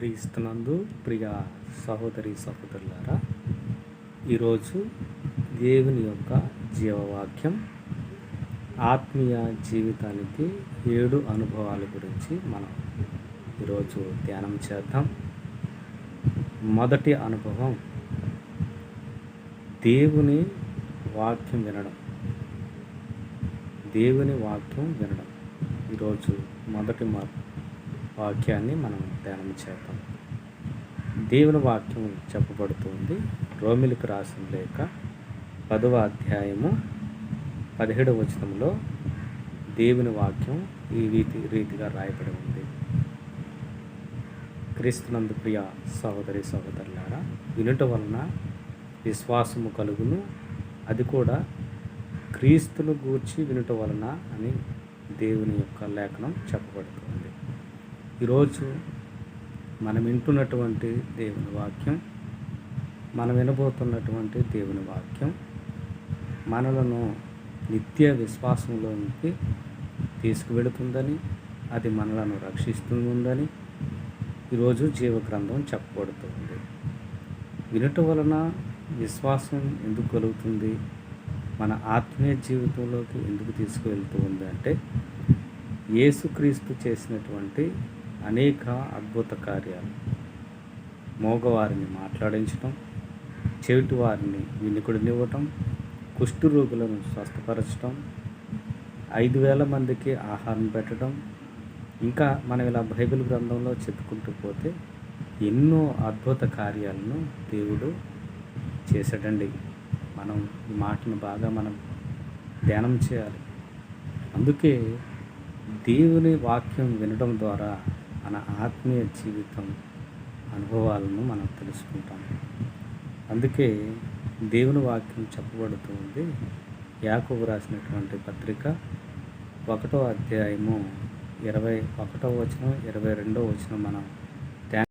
క్రీస్తునందు ప్రియ సహోదరి సహోదరులారా ఈరోజు దేవుని యొక్క జీవవాక్యం ఆత్మీయ జీవితానికి ఏడు అనుభవాల గురించి మనం ఈరోజు ధ్యానం చేద్దాం. మొదటి అనుభవం దేవుని వాక్యం వినడం. దేవుని వాక్యం వినడం. ఈరోజు మొదటి మార్పు. వాక్యాన్ని మనం ధ్యానం చేద్దాం. దేవుని వాక్యం చెప్పబడుతుంది. రోమిలికి రాసిన లేక పదవ అధ్యాయము పదిహేడవ వచనంలో దేవుని వాక్యం ఈ రీతి రీతిగా రాయబడి ఉంది. క్రీస్తునందు ప్రియ సహోదరి సహోదరులారా వినుట వలన విశ్వాసము కలుగును. అది కూడా క్రీస్తును గూర్చి వినుట వలన అని దేవుని యొక్క లేఖనం చెప్పబడుతుంది. ఈరోజు మనం వింటున్నటువంటి దేవుని వాక్యం మనం వినబోతున్నటువంటి దేవుని వాక్యం మనలను నిత్య విశ్వాసంలోనికి తీసుకువెళుతుందని అది మనలను రక్షిస్తుందని ఈరోజు జీవగ్రంథం చెప్పబడుతుంది. వినుట వలన విశ్వాసం ఎందుకు కలుగుతుంది? మన ఆత్మీయ జీవితంలోకి ఎందుకు తీసుకువెళ్తూ ఉంది అంటే యేసుక్రీస్తు చేసినటువంటి అనేక అద్భుత కార్యాలు. మోగవారిని మాట్లాడించడం చెవిటి వారిని వినికుడినివ్వటం కుష్టు రోగులను స్వస్థపరచడం ఐదు వేల మందికి ఆహారం పెట్టడం ఇంకా మనం ఇలా బైబిల్ గ్రంథంలో చెప్పుకుంటూ పోతే ఎన్నో అద్భుత కార్యాలను దేవుడు చేశాడండి. మనం ఈ మాటను బాగా మనం ధ్యానం చేయాలి. అందుకే దేవుని వాక్యం వినడం ద్వారా మన ఆత్మీయ జీవితం అనుభవాలను మనం తెలుసుకుంటాం. అందుకే దేవుని వాక్యం చెప్పబడుతూ ఉంది యాకోబు రాసినటువంటి పత్రిక ఒకటో అధ్యాయము ఇరవై ఒకటో వచనం ఇరవై రెండో వచనం మనం